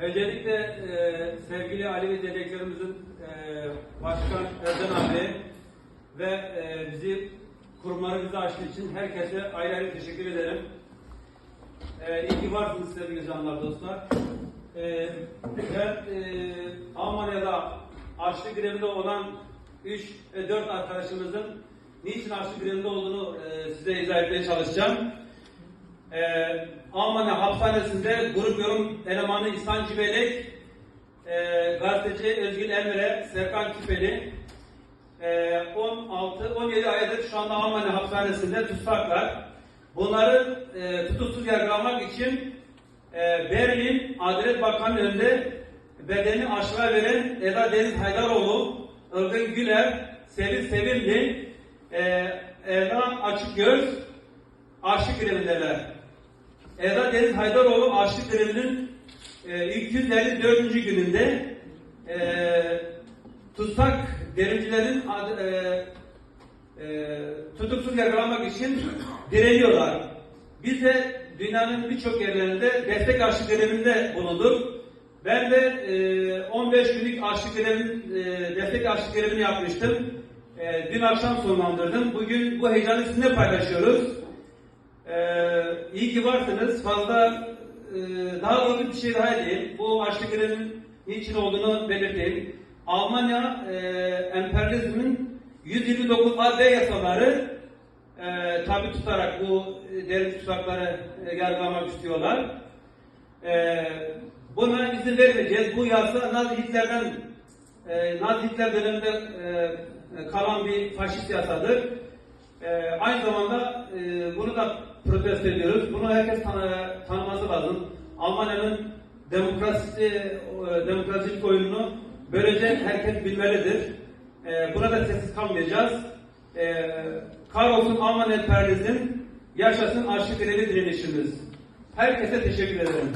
Öncelikle e, sevgili Ali dedeklerimizin e, Başkan Erden abi ve e, bizi kurumları bize açtığı için herkese ayrı ayrı teşekkür ederim. E, iyi ki varsınız sevgili canlar dostlar. E, ben e, Almanya'da açlık grevinde olan 3 ve 4 arkadaşımızın niçin açlık grevinde olduğunu e, size izah etmeye çalışacağım. Ee, Almanya hapishanesinde grup yorum elemanı İhsan Cibelek, e, gazeteci Özgül Emre, Serkan Küpeli, e, 16-17 aydır şu anda Almanya hapishanesinde tutsaklar. Bunları e, tutuksuz yargılamak için e, Berlin Adalet Bakanı önünde bedeni aşağı veren Eda Deniz Haydaroğlu, Ilgın Güler, Sevil Sevilli, e, Eda Açıkgöz, Açlık grevindeler. Eda Deniz Haydaroğlu açlık grevinin e, 254. gününde e, tutsak derincilerin ad- e, e, tutuksuz yargılamak için direniyorlar. Biz de dünyanın birçok yerlerinde destek açlık grevinde bulunduk. Ben de e, 15 günlük açlık grevin, e, destek açlık grevini yapmıştım. E, dün akşam sonlandırdım. Bugün bu heyecanı sizinle paylaşıyoruz. İyi ki varsınız. Fazla e, daha uzun bir şey daha değil. Bu açlık grevinin niçin olduğunu belirteyim. Almanya e, emperyalizmin 129 AB yasaları e, tabi tutarak bu derin tutsakları e, yargılamak istiyorlar. E, buna izin vermeyeceğiz. Bu yasa Nazi Hitler'den e, Nazi Hitler döneminde e, kalan bir faşist yasadır. E, aynı zamanda e, bunu da protesto ediyoruz. Bunu herkes tanı, tanıması lazım. Almanya'nın demokrasi, e, demokratik oyununu böylece herkes bilmelidir. E, buna da sessiz kalmayacağız. E, kahrolsun Alman emperyalizm, yaşasın grevi direnişimiz. Herkese teşekkür ederim.